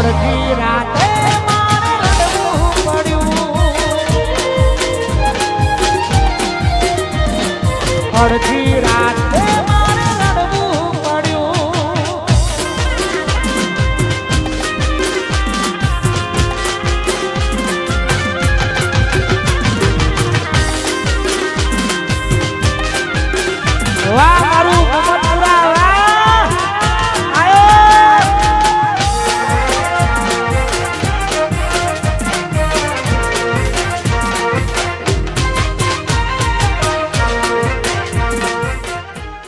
અડધી રાતે અડધી